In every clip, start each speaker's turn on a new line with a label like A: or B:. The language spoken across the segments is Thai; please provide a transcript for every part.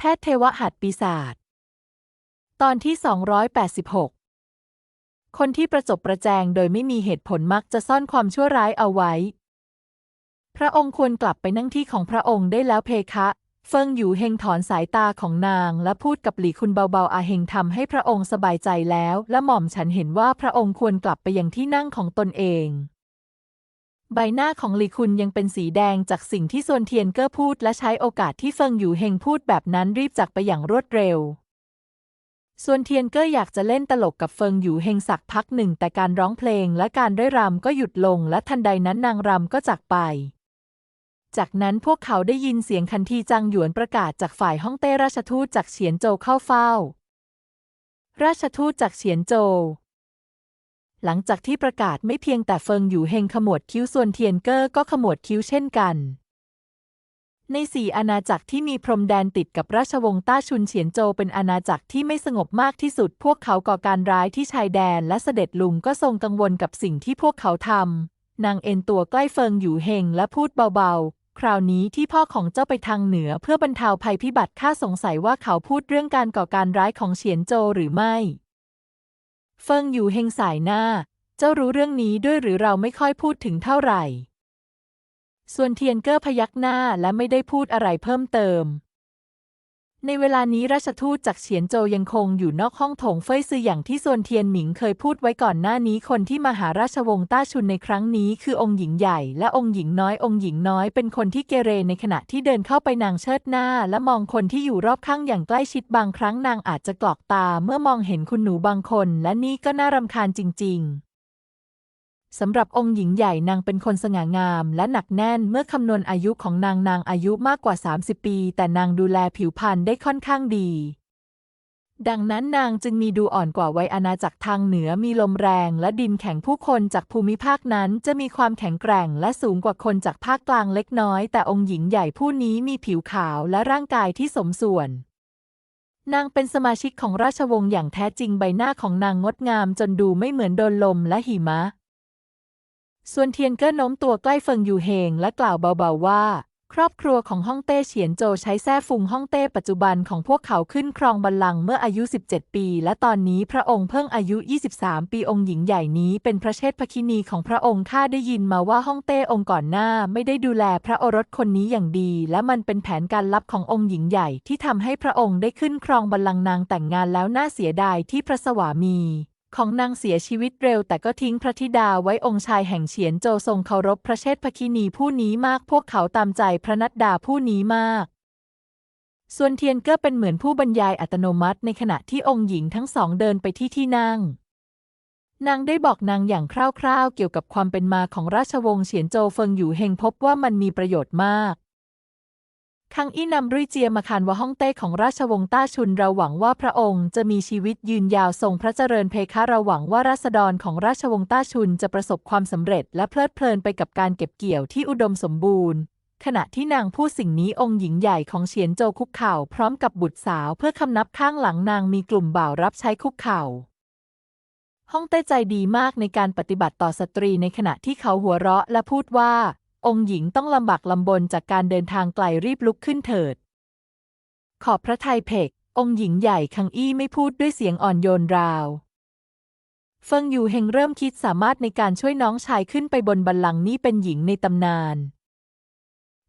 A: แพทย์เทวหัตปีศาจตอนที่ 286 คนที่ประจบประแจงโดยไม่มีเหตุผลมักจะซ่อนความชั่วร้ายเอาไว้ พระองค์ควรกลับไปนั่งที่ของพระองค์ได้แล้วเพคะ เฟิงอยู่เฮงถอนสายตาของนาง และพูดกับหลี่คุณเบาๆ อาเฮงทำให้พระองค์สบายใจแล้ว และหม่อมฉันเห็นว่าพระองค์ควรกลับไปยังที่นั่งของตนเอง ใบหน้าของหลีคุนยังเป็นสีแดงจากสิ่งที่ซวนเทียนเก้อพูดและใช้โอกาสที่เฟิงอยู่เฮงพูดแบบนั้นรีบจากไปอย่างรวดเร็วส่วนเทียนเก้ออยากจะเล่นตลกกับเฟิงอยู่เฮงสักพักหนึ่ง แต่การร้องเพลงและการได้รำก็หยุดลง และทันใดนั้นนางรำก็จากไป จากนั้นพวกเขาได้ยินเสียงคันทีจังหยวนประกาศจากฝ่ายฮ่องเต้ราชทูตจากเฉียนโจเข้าเฝ้า ราชทูตจากเฉียนโจ หลังจากที่ประกาศไม่เพียงแต่เฟิงอยู่เฮงขมวดคิ้วส่วนเทียนเกอร์ก็ขมวดคิ้วเช่นกัน ในสี่อาณาจักรที่มีพรมแดนติดกับราชวงศ์ต้าชุนเฉียนโจเป็นอาณาจักรที่ไม่สงบมากที่สุด พวกเขาก่อการร้ายที่ชายแดนและเสด็จลุงก็ทรงกังวลกับสิ่งที่พวกเขาทำนางเอ็นตัวใกล้เฟิงอยู่เฮงและพูดเบาๆ คราวนี้ที่พ่อของเจ้าไปทางเหนือเพื่อบรรเทาภัยพิบัติข้าสงสัยว่าเขาพูดเรื่องการก่อการร้ายของเฉียนโจหรือไม่ เฟิงอยู่เฮงสายหน้า เจ้ารู้เรื่องนี้ด้วยหรือเราไม่ค่อยพูดถึงเท่าไหร่ ส่วนเทียนเกอร์พยักหน้าและไม่ได้พูดอะไรเพิ่มเติม ในเวลานี้ราชทูตจากเฉียนโจวยังคงอยู่นอกห้องโถงเฟยซืออย่างที่ส่วนเทียนหมิงเคยพูดไว้ก่อนหน้านี้คนที่มาหาราชวงศ์ต้าชุนในครั้งนี้คือองค์หญิงใหญ่และองค์หญิงน้อยองค์หญิงน้อยเป็นคนที่เกเรในขณะที่เดินเข้าไปนางเชิดหน้า และมองคนที่อยู่รอบข้างอย่างใกล้ชิดบางครั้งนางอาจจะกรอกตาเมื่อมองเห็นคุณหนูบางคน และนี่ก็น่ารำคาญจริง ๆ สำหรับองค์หญิงใหญ่นางเป็นคนสง่างาม และหนักแน่นเมื่อคำนวณอายุของนางนางอายุมากกว่า 30 ปี แต่นางดูแลผิวพรรณได้ค่อนข้างดี ดังนั้นนางจึงมีดูอ่อนกว่าวัยอาณาจักรทางเหนือมีลมแรงและดินแข็งผู้คนจากภูมิภาคนั้นจะมีความแข็งแกร่งและสูงกว่าคนจากภาคกลางเล็กน้อย แต่องค์หญิงใหญ่ผู้นี้มีผิวขาวและร่างกายที่สมส่วนนางเป็นสมาชิกของราชวงศ์อย่างแท้จริงใบหน้าของนางงดงามจนดูไม่เหมือนโดนลมและหิมะ ส่วนเทียนเก็โน้มตัวใกล้เฟิงยู่เฮงและกล่าวเบาๆว่า ครอบครัวของฮ่องเต้เฉียนโจใช้แท้ฟุงฮ่องเต้ปัจจุบันของพวกเขาขึ้นครองบัลลังก์เมื่ออายุ 17 ปี และตอนนี้พระองค์เพิ่งอายุ 23 ปีองค์หญิงใหญ่นี้เป็นพระเชษฐคินีของพระองค์ข้าได้ยินมาว่าฮ่องเต้องค์ก่อนหน้าไม่ได้ดูแลพระโอรสคนนี้อย่างดี และมันเป็นแผนการลับขององค์หญิงใหญ่ที่ทำให้พระองค์ได้ขึ้นครองบัลลังก์นางแต่งงานแล้วน่าเสียดายที่พระสวามี ของนางเสียชีวิตเร็วแต่ก็ทิ้งพระธิดาไว้องค์ชายแห่งเฉียนโจทรงเคารพพระเชษฐคินีผู้นี้มากพวกเขาตามใจพระนัดดาผู้นี้มาก ส่วนเทียนก็เป็นเหมือนผู้บรรยายอัตโนมัติในขณะที่องค์หญิงทั้งสองเดินไปที่ที่นั่ง นางได้บอกนางอย่างคร่าวๆเกี่ยวกับความเป็นมาของราชวงศ์เฉียนโจเฟิงอยู่เฮงพบว่ามันมีประโยชน์มาก คังอี้นำรุ่ยเจียมาคานว่าฮ่องเต้ของราชวงศ์ต้าชุนเราหวังว่าพระองค์จะมีชีวิตยืนยาวทรงพระเจริญเพคะเราหวังว่าราษฎรของราชวงศ์ต้าชุนจะประสบความสำเร็จและเพลิดเพลินไปกับการเก็บเกี่ยวที่อุดมสมบูรณ์ ขณะที่นางพูดสิ่งนี้องค์หญิงใหญ่ของเฉียนโจวคุกเข่าพร้อมกับบุตรสาวเพื่อคำนับข้างหลังนางมีกลุ่มบ่าวรับใช้คุกเข่าฮ่องเต้ใจดีมากในการปฏิบัติต่อสตรีในขณะที่เขาหัวเราะและพูดว่า องค์หญิงต้องลำบากลำบนจากการเดินทางไกลรีบลุกขึ้นเถิด ขอบพระทัยเพก องค์หญิงใหญ่คังอี้ไม่พูดด้วยเสียงอ่อนโยนราว เฟิงอยู่เฮงเริ่มคิดสามารถในการช่วยน้องชายขึ้นไปบนบัลลังก์นี่เป็นหญิงในตำนาน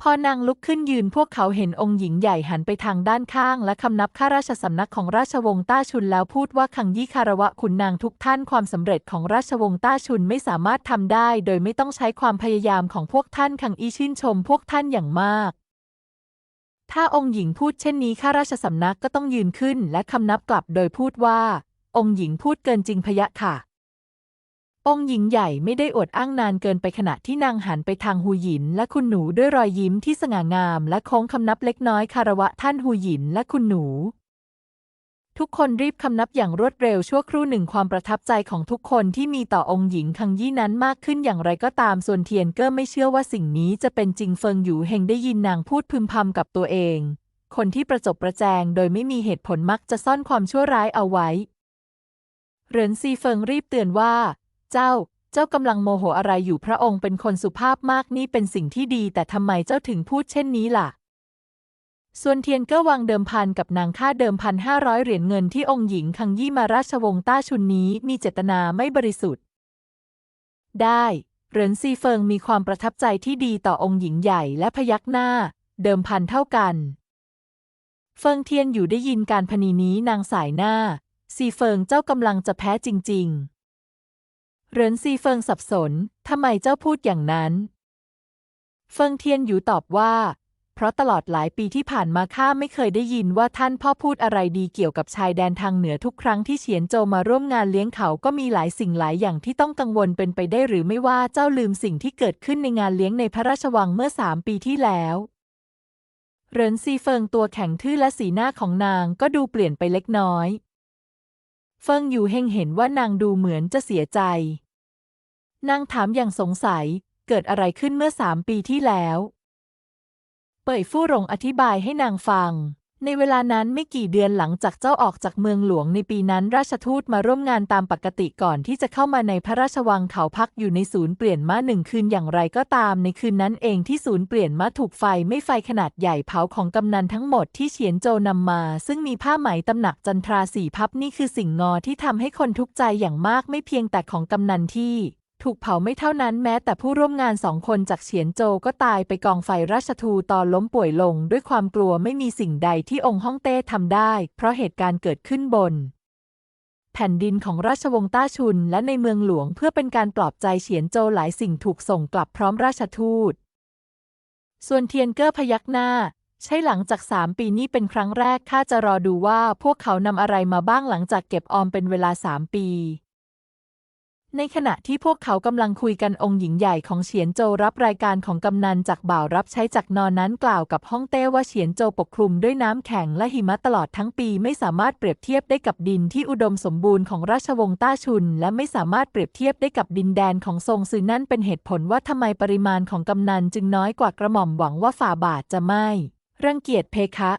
A: พอนางลุกขึ้นยืนพวกเขาเห็นองค์หญิงใหญ่หันไปทางด้านข้าง และคำนับข้าราชสำนักของราชวงศ์ต้าชุนแล้วพูดว่าคังยี่คารวะขุนนางทุกท่านความสำเร็จของราชวงศ์ต้าชุนไม่สามารถทำได้ โดยไม่ต้องใช้ความพยายามของพวกท่านคังอี้ชื่นชมพวกท่านอย่างมาก ถ้าองค์หญิงพูดเช่นนี้ข้าราชสำนักก็ต้องยืนขึ้น และคำนับกลับโดยพูดว่า องค์หญิงพูดเกินจริงพะยะค่ะ องหญิงใหญ่ไม่ได้อดอ้างนานเกินไปขณะที่นางหันไปทางหูหยิน และคุณหนูด้วยรอยยิ้มที่สง่างาม และโค้งคำนับเล็กน้อยคารวะท่านหูหยินและคุณหนู ทุกคนรีบคำนับอย่างรวดเร็วชั่วครู่หนึ่งความประทับใจของทุกคนที่มีต่อองค์หญิงคังยี่นั้นมากขึ้นอย่างไรก็ตามส่วนเทียนเก็ไม่เชื่อว่าสิ่งนี้จะเป็นจริงเฟิงอยู่เฮงได้ยินนางพูดพึมพำกับตัวเอง คนที่ประจบประแจงโดยไม่มีเหตุผลมักจะซ่อนความชั่วร้ายเอาไว้เหรินซีเฟิงรีบเตือนว่า เจ้า เจ้ากำลังโมโหอะไรอยู่พระองค์เป็นคนสุภาพมากนี่เป็นสิ่งที่ดี แต่ทำไมเจ้าถึงพูดเช่นนี้ล่ะ ส่วนเทียนก็วางเดิมพันกับนางค่าเดิมพันห้าร้อยเหรียญเงินที่องค์หญิงคังยี่มาราชวงศ์ต้าชุนนี้มีเจตนาไม่บริสุทธิ์ ได้เหรินซีเฟิงมีความประทับใจที่ดีต่อองค์หญิงใหญ่และพยักหน้า เดิมพันเท่ากัน เฟิงเทียนอยู่ได้ยินการพนีนี้นางสายหน้า ซีเฟิงเจ้ากำลังจะแพ้จริง ๆ เหรินซีเฟิงสับสน ทำไมเจ้าพูดอย่างนั้น เฟิงเทียนอยู่ตอบว่า เพราะตลอดหลายปีที่ผ่านมาข้าไม่เคยได้ยินว่าท่านพ่อพูดอะไรดีเกี่ยวกับชายแดนทางเหนือทุกครั้งที่เฉียนโจมาร่วมงานเลี้ยงเขาก็มีหลายสิ่งหลายอย่างที่ต้องกังวลเป็นไปได้หรือไม่ว่าเจ้าลืมสิ่งที่เกิดขึ้นในงานเลี้ยงในพระราชวังเมื่อสามปีที่แล้วเหรินซีเฟิงตัวแข็งทื่อและสีหน้าของนางก็ดูเปลี่ยนไปเล็กน้อย เฟิงอยู่เฮงเห็นว่านางดูเหมือนจะเสียใจ นางถามอย่างสงสัย เกิดอะไรขึ้นเมื่อสามปีที่แล้ว เป่ยฟู่หลงอธิบายให้นางฟัง ในเวลานั้นไม่กี่เดือนหลังจากเจ้าออกจากเมืองหลวงในปีนั้นราชทูตมาร่วมงานตามปกติก่อนที่จะเข้ามาในพระราชวังเขาพักอยู่ในศูนย์เปลี่ยนม้าหนึ่งคืนอย่างไรก็ตามในคืนนั้นเองที่ศูนย์เปลี่ยนม้าถูกไฟไม่ไฟขนาดใหญ่เผาของกำนันทั้งหมดที่เฉียนโจนำมา ซึ่งมีผ้าไหมตำหนักจันทราสีพับนี่คือสิ่งงอที่ทำให้คนทุกข์ใจอย่างมากไม่เพียงแต่ของกำนันที่ ถูกเผาไม่เท่านั้นแม้แต่ผู้ร่วมงานสองคนจากเฉียนโจวก็ตายไปกองไฟราชทูตอนล้มป่วยลง ด้วยความกลัวไม่มีสิ่งใดที่องค์ฮ่องเต้ทำได้ เพราะเหตุการณ์เกิดขึ้นบน แผ่นดินของราชวงศ์ต้าชุนและในเมืองหลวงเพื่อเป็นการปลอบใจเฉียนโจวหลายสิ่งถูกส่งกลับพร้อมราชทูต ส่วนเทียนเก้อพยักหน้าใช่หลังจากสามปีนี้เป็นครั้งแรกข้าจะรอดูว่าพวกเขานำอะไรมาบ้างหลังจากเก็บออมเป็นเวลาสามปี ในขณะที่พวกเขากำลังคุยกันองค์หญิงใหญ่ของเฉียนโจรับรายการของกำนันจากบ่าวรับใช้จากนอนนั้นกล่าวกับฮ่องเต้ว่าเฉียนโจปกคลุมด้วยน้ำแข็งและหิมะตลอดทั้งปีไม่สามารถเปรียบเทียบได้กับดินที่อุดมสมบูรณ์ของราชวงศ์ต้าชุน และไม่สามารถเปรียบเทียบได้กับดินแดนของทรงซือนั่นเป็นเหตุผลว่าทำไมปริมาณของกำนันจึงน้อยกว่ากระหม่อมหวังว่าฝ่าบาทจะไม่รังเกียจเพคะ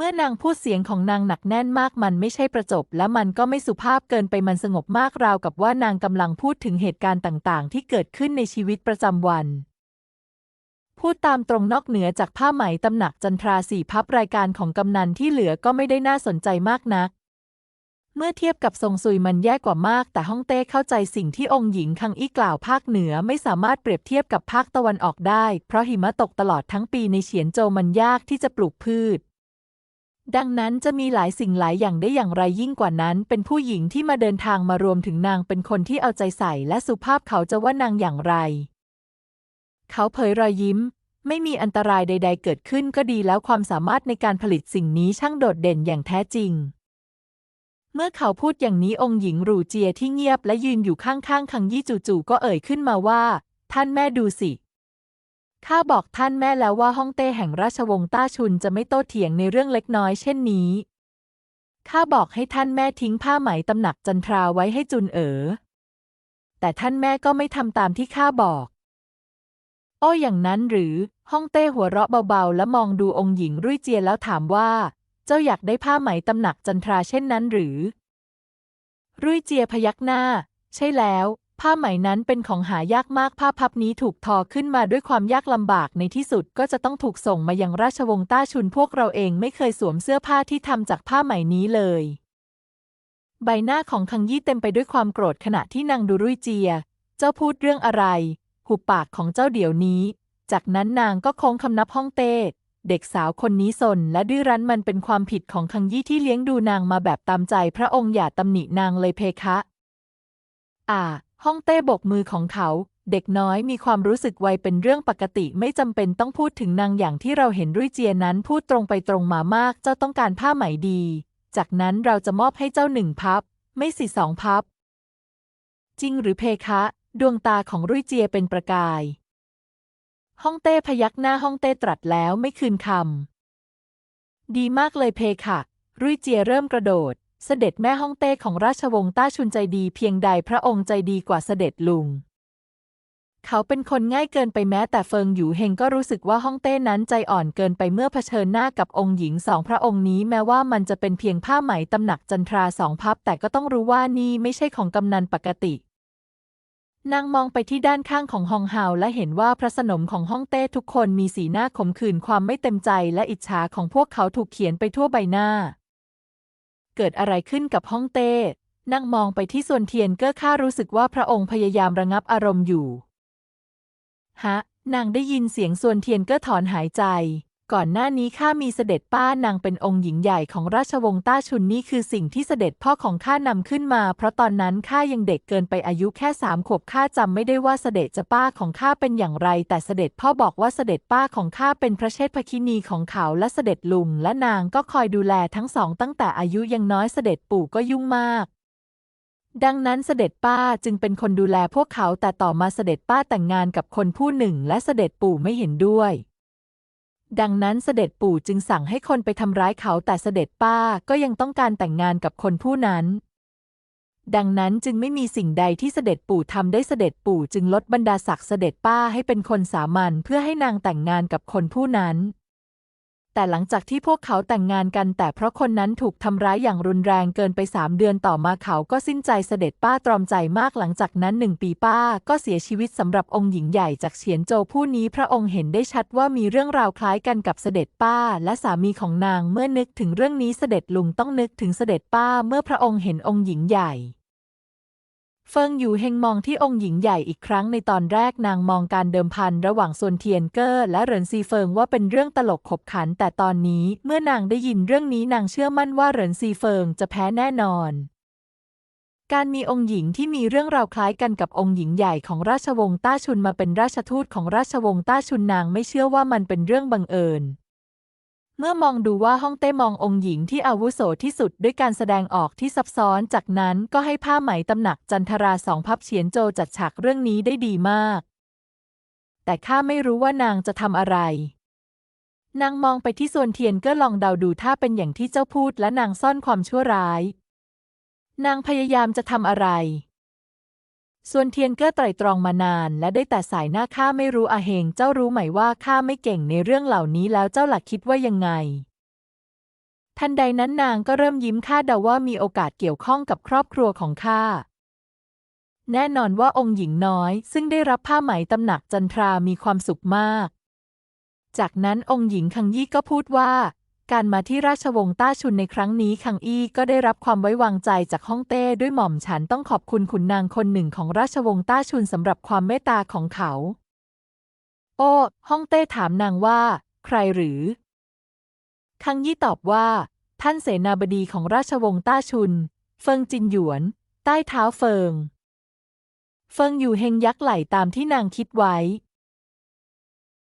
A: เมื่อนางพูดเสียงของนางหนักแน่นมากมันไม่ใช่ประจบ และมันก็ไม่สุภาพเกินไปมันสงบมากราวกับว่านางกำลังพูดถึงเหตุการณ์ต่างๆ ที่เกิดขึ้นในชีวิตประจำวัน พูดตามตรงนอกเหนือจากผ้าไหมตำหนักจันทราสี่พับรายการของกำนันที่เหลือก็ไม่ได้น่าสนใจมากนัก เมื่อเทียบกับทรงซุยมันแย่กว่ามาก แต่ฮ่องเต้เข้าใจสิ่งที่องค์หญิงคังอี้กล่าวภาคเหนือไม่สามารถเปรียบเทียบกับภาคตะวันออกได้ เพราะหิมะตกตลอดทั้งปีในเฉียนโจมันยากที่จะปลูกพืช ดังนั้นจะมีหลายสิ่งหลายอย่างได้อย่างไรยิ่งกว่านั้น เป็นผู้หญิงที่มาเดินทางมารวมถึงนางเป็นคนที่เอาใจใส่และสุภาพเขาจะว่านางอย่างไร เขาเผยรอยยิ้ม ไม่มีอันตรายใด ๆ เกิดขึ้นก็ดีแล้วความสามารถในการผลิตสิ่งนี้ช่างโดดเด่นอย่างแท้จริง เมื่อเขาพูดอย่างนี้องค์หญิงรูเจียที่เงียบและยืนอยู่ข้างๆคังยี่จู่ๆก็เอ่ยขึ้นมาว่า ท่านแม่ดูสิ ข้าบอกท่านแม่แล้วว่าฮ่องเต้แห่งราชวงศ์ต้าชุนจะไม่โต้เถียงในเรื่องเล็กน้อยเช่นนี้ ข้าบอกให้ท่านแม่ทิ้งผ้าไหมตำหนักจันทราไว้ให้จุนเอ๋อ แต่ท่านแม่ก็ไม่ทำตามที่ข้าบอก อ้อย่างนั้นหรือฮ่องเต้หัวเราะเบาๆ และมองดูองค์หญิงรุ่ยเจียแล้วถามว่า เจ้าอยากได้ผ้าไหมตำหนักจันทราเช่นนั้นหรือ รุ่ยเจียพยักหน้า ใช่แล้ว ผ้าไหมนั้นเป็นของหายากมากผ้าพับนี้ถูกทอขึ้นมาด้วยความยากลำบากในที่สุดก็จะต้องถูกส่งมายังราชวงศ์ต้าชุนพวกเราเองไม่เคยสวมเสื้อผ้าที่ทำจากผ้าไหมนี้เลย ใบหน้าของคังยี่เต็มไปด้วยความโกรธขณะที่นางดูรุ่ยเจีย เจ้าพูดเรื่องอะไร หุบปากของเจ้าเดี๋ยวนี้ จากนั้นนางก็โค้งคำนับฮ่องเต้เด็กสาวคนนี้สนและดื้อรั้นมันเป็นความผิดของคังยี่ที่เลี้ยงดูนางมาแบบตามใจ พระองค์อย่าตำหนินางเลยเพคะ อ่า ฮ่องเต้บกมือของเขา เด็กน้อยมีความรู้สึกไวเป็นเรื่องปกติไม่จำเป็นต้องพูดถึงนางอย่างที่เราเห็นรุ่ยเจียนั้นพูดตรงไปตรงมามาก เจ้าต้องการผ้าไหมดี จากนั้นเราจะมอบให้เจ้าหนึ่งพับ ไม่สิสองพับ จริงหรือเพคะ ดวงตาของรุ่ยเจียเป็นประกายฮ่องเต้พยักหน้าฮ่องเต้ตรัสแล้วไม่คืนคำดีมากเลยเพคะรุ่ยเจียเริ่มกระโดด เสด็จแม่ฮ่องเต้ของราชวงศ์ต้าชุนใจดีเพียงใดพระองค์ใจดีกว่าเสด็จลุง เขาเป็นคนง่ายเกินไปแม้แต่เฟิงหยูเฮงก็รู้สึกว่าฮ่องเต้นั้นใจอ่อนเกินไปเมื่อเผชิญหน้ากับองค์หญิงสองพระองค์นี้แม้ว่ามันจะเป็นเพียงผ้าไหมตำหนักจันทราสองพับ แต่ก็ต้องรู้ว่านี่ไม่ใช่ของกำนันปกตินางมองไปที่ด้านข้างของฮองเฮาและเห็นว่าพระสนมของฮ่องเต้ทุกคนมีสีหน้าขมขื่นความไม่เต็มใจและอิจฉาของพวกเขาถูกเขียนไปทั่วใบหน้า เกิดอะไรขึ้นกับฮ่องเต้นางมองไปที่ส่วนเทียนเก้อข้ารู้สึกว่าพระองค์พยายามระงับอารมณ์อยู่ ฮะ นางได้ยินเสียงส่วนเทียนเก้อถอนหายใจ ก่อนหน้านี้ข้ามีเสด็จป้านางเป็นองค์หญิงใหญ่ของราชวงศ์ต้าชุนนี่คือสิ่งที่เสด็จพ่อของข้านำขึ้นมา เพราะตอนนั้นข้ายังเด็กเกินไปอายุแค่สามขวบข้าจำไม่ได้ว่าเสด็จจะป้าของข้าเป็นอย่างไร แต่เสด็จพ่อบอกว่าเสด็จป้าของข้าเป็นพระเชษฐคินีของเขาและเสด็จลุงและนางก็คอยดูแลทั้งสองตั้งแต่อายุยังน้อยเสด็จปู่ก็ยุ่งมากดังนั้นเสด็จป้าจึงเป็นคนดูแลพวกเขาแต่ต่อมาเสด็จป้าแต่งงานกับคนผู้หนึ่ง และเสด็จปู่ไม่เห็นด้วย ดังนั้นเสด็จปู่จึงสั่งให้คนไปทำร้ายเขาแต่เสด็จป้าก็ยังต้องการแต่งงานกับคนผู้นั้น ดังนั้นจึงไม่มีสิ่งใดที่เสด็จปู่ทำได้เสด็จปู่จึงลดบรรดาศักดิ์เสด็จป้าให้เป็นคนสามัญเพื่อให้นางแต่งงานกับคนผู้นั้น แต่หลังจากที่พวกเขาแต่งงานกันแต่เพราะคนนั้นถูกทำร้ายอย่างรุนแรงเกินไปสามเดือนต่อมาเขาก็สิ้นใจเสด็จป้าตรอมใจมากหลังจากนั้นหนึ่งปีป้าก็เสียชีวิตสำหรับองค์หญิงใหญ่จากเฉียนโจวผู้นี้พระองค์เห็นได้ชัดว่ามีเรื่องราวคล้ายกันกับเสด็จป้าและสามีของนางเมื่อนึกถึงเรื่องนี้เสด็จลุงต้องนึกถึงเสด็จป้าเมื่อพระองค์เห็นองค์หญิงใหญ่ เฟิงอยู่เฮงมองที่องค์หญิงใหญ่อีกครั้งในตอนแรกนางมองการเดิมพันระหว่างซวนเทียนเกอร์และเหรินซีเฟิงว่าเป็นเรื่องตลกขบขัน แต่ตอนนี้เมื่อนางได้ยินเรื่องนี้นางเชื่อมั่นว่าเหรินซีเฟิงจะแพ้แน่นอน การมีองค์หญิงที่มีเรื่องราวคล้ายกันกับองค์หญิงใหญ่ของราชวงศ์ต้าชุนมาเป็นราชทูตของราชวงศ์ต้าชุนนางไม่เชื่อว่ามันเป็นเรื่องบังเอิญ เมื่อมองดูว่าฮ่องเต้มององค์หญิงที่อาวุโสที่สุดด้วยการแสดงออกที่ซับซ้อน จากนั้นก็ให้ผ้าไหมตำหนักจันทราสองพับเฉียนโจจัดฉากเรื่องนี้ได้ดีมาก แต่ข้าไม่รู้ว่านางจะทำอะไร นางมองไปที่ส่วนเทียนก็ลองเดาดูถ้าเป็นอย่างที่เจ้าพูดและนางซ่อนความชั่วร้าย นางพยายามจะทำอะไร ส่วนเทียนเก็ไตรตรองมานานและได้แต่สายหน้าข้าไม่รู้อาเหงเจ้ารู้ไหมว่าข้าไม่เก่งในเรื่องเหล่านี้แล้วเจ้าหลักคิดว่ายังไง ทันใดนั้นนางก็เริ่มยิ้มข้าเดาว่ามีโอกาสเกี่ยวข้องกับครอบครัวของข้าแน่นอนว่าองค์หญิงน้อย ซึ่งได้รับผ้าไหมตำหนักจันทรามีความสุขมาก จากนั้นองค์หญิงคังยี่ก็พูดว่า การมาที่ราชวงศ์ต้าชุนในครั้งนี้คังอี้ก็ได้รับความไว้วางใจจากฮ่องเต้ด้วยหม่อมฉันต้องขอบคุณขุนนางคนหนึ่งของราชวงศ์ต้าชุนสำหรับความเมตตาของเขา โอ้ฮ่องเต้ถามนางว่า ใครหรือ คังยี่ตอบว่า ท่านเสนาบดีของราชวงศ์ต้าชุน เฟิงจินหยวน ใต้เท้าเฟิง เฟิงอยู่เฮงยักษ์ไหลตามที่นางคิดไว้